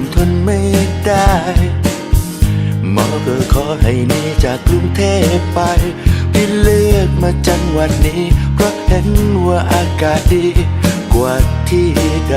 นทนไม่ได้หมอก็ขอให้หนีจากกรุงเทพไปพี่เลือกมาจังหวัดนี้ เพราะเห็นว่าอากาศดีกว่าที่ใด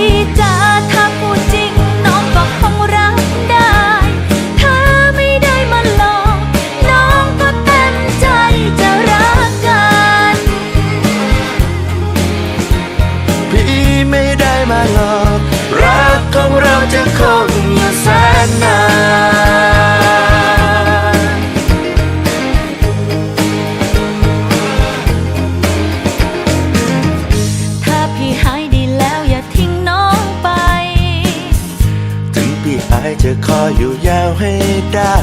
ของเราจะคงอยู่แสนนานถ้าพี่หายดีแล้วอย่าทิ้งน้องไป ถึงพี่อายจะคอยอยู่ยาวให้ได้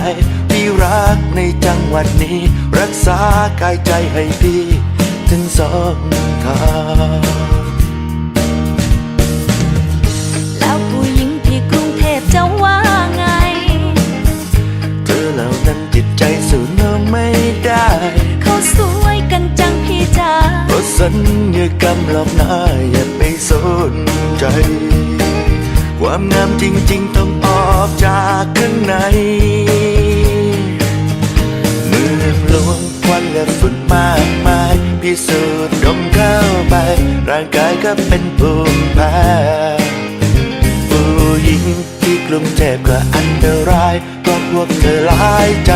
พี่รักในจังหวัดนี้ รักษากายใจให้พี่ ถึงสองทาง ใจสู้น้อไม่ได้เขาสวยกันจังพี่จ๋าเพราะสัญญากรรมหลอกหน้าอย่าไปสนใจ ความงามจริง ๆ ต้องออกจากข้างในเมื่องหลวงควันและฝุ่นมากมายพิสูจน์ดมเข้าไป ร่างกายก็เป็นภูมิแพ้ผู้หญิงที่กลุ่มเทพก็อันตรายเพราะพวกเธอหลายใจ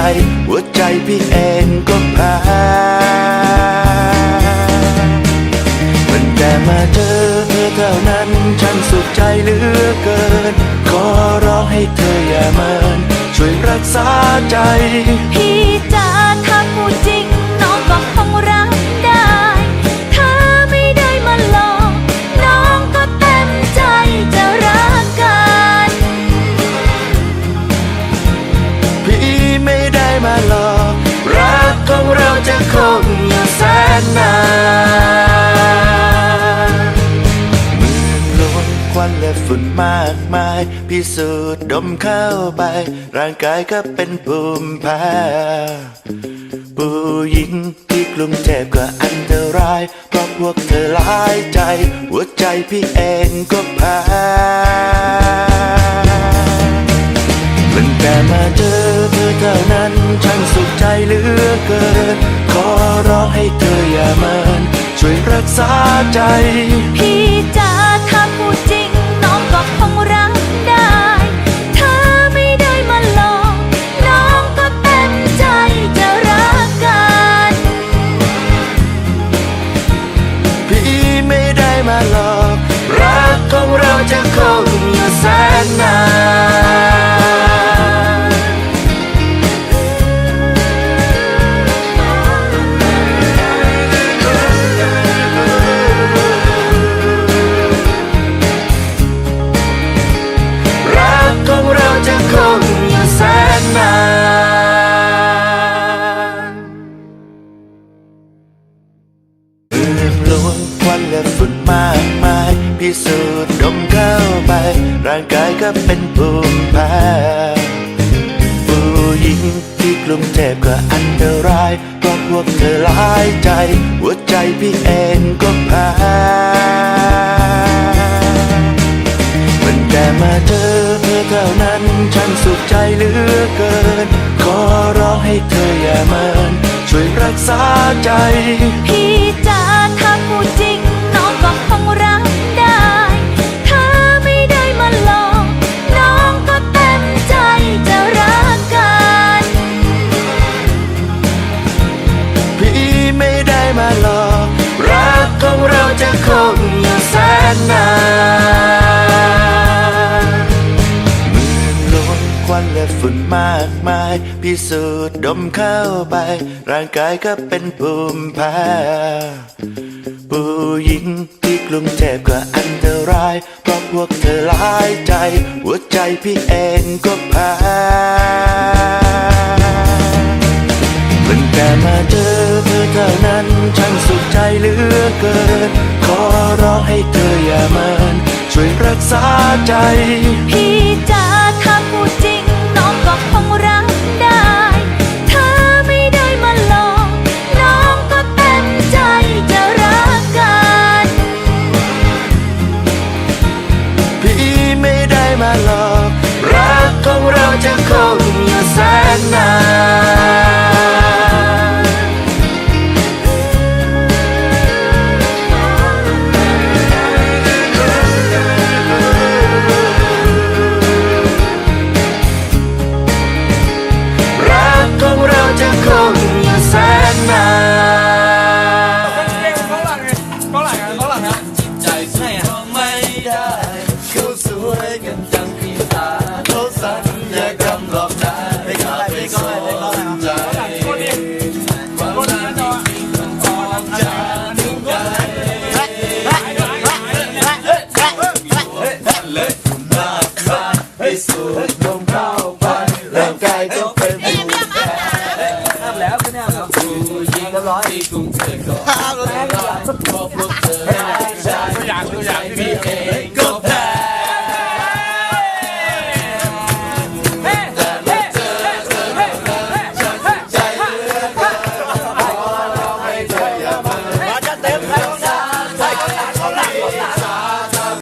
ใจพี่เองก็แพ้มันแต่มาเจอเธอเท่านั้นฉันสุขใจเหลือเกิน ขอร้องให้เธออย่าเมิน ช่วยรักษาใจ พี่จ๋าถ้าพูดจริงน้องก็คงรักได้ ถ้าไม่ได้มาหลอกน้องก็เต็มใจจะรักกัน พี่ไม่ได้มาหล ฝุ่นมากมาย พิสูจน์ดมเข้าไป ร่างกายก็เป็นภูมิแพ้ผู้หญิงที่กรุงเทพก็อันตราย เพราะพวกเธอหลายใจ หัวใจพี่เองก็แพ้มันแต่มาเจอเธอเท่านั้นฉันสุขใจเหลือเกิน ขอร้องให้เธออย่าเมินช่วยรักษาใจ พี่จ๋า จะคงอยู่แสนนานรักของเราจะคงอยู่แสนนานเมืองหลวงควันและฝุ่นมากมายพิสูจน์ดมเข้าไป ร่างกายก็เป็นภูมิแพ้ผู้หญิงที่กลุ่มเทพก็อันตรายเพราะพวกเธอหลายใจ หัวใจพี่เองก็แพ้มันแต่มาเจอเธอเท่านั้นฉันสุขใจเหลือเกิน ขอร้องให้เธออย่าเมินช่วยรักษาใจ งเราจะคงอยู่แสนนานมือลมควันและฝุ่นมากมาย พิสูจน์ดมเข้าไป ร่างกายก็เป็นภูมิแพ้ผู้หญิงที่กลุ้มเทพก็อันตราย เพราะพวกเธอหลายใจ หัวใจพี่เองก็แพ้ แต่มาเจอเธอเท่านั้นฉันสุขใจเหลือเกิน ขอร้องให้เธออย่ามินช่วยรักษาใจ พี่จ๋าถ้าพูดจริงน้องก็คงร สูดลมเข้าไปร่างกายก็เป็นผู้แพ้แล้วเนี่ยผู้หญิงที่กรุงเทพก็ห้ามแล้ว